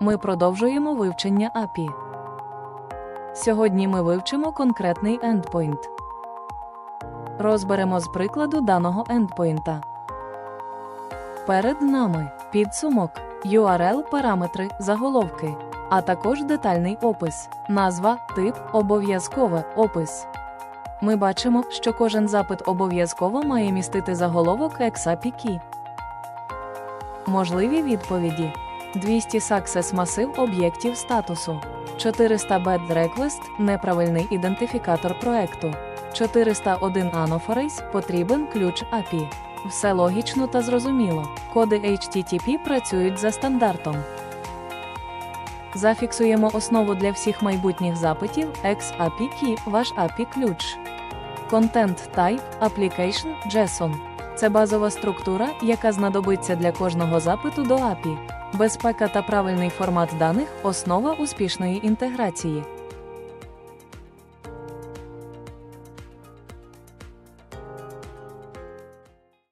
Ми продовжуємо вивчення API. Сьогодні ми вивчимо конкретний endpoint. Розберемо з прикладу даного endpoint. Перед нами підсумок, URL, параметри, заголовки, а також детальний опис, назва, тип, обов'язкове, опис. Ми бачимо, що кожен запит обов'язково має містити заголовок Key. Можливі відповіді: 200 Success масив об'єктів статусу, 400 Bad Request – неправильний ідентифікатор проекту, 401 Anophorace – потрібен ключ API. Все логічно та зрозуміло. Коди HTTP працюють за стандартом. Зафіксуємо основу для всіх майбутніх запитів XAPI Key – ваш API ключ. Content Type Application JSON це базова структура, яка знадобиться для кожного запиту до API. Безпека та правильний формат даних основа успішної інтеграції.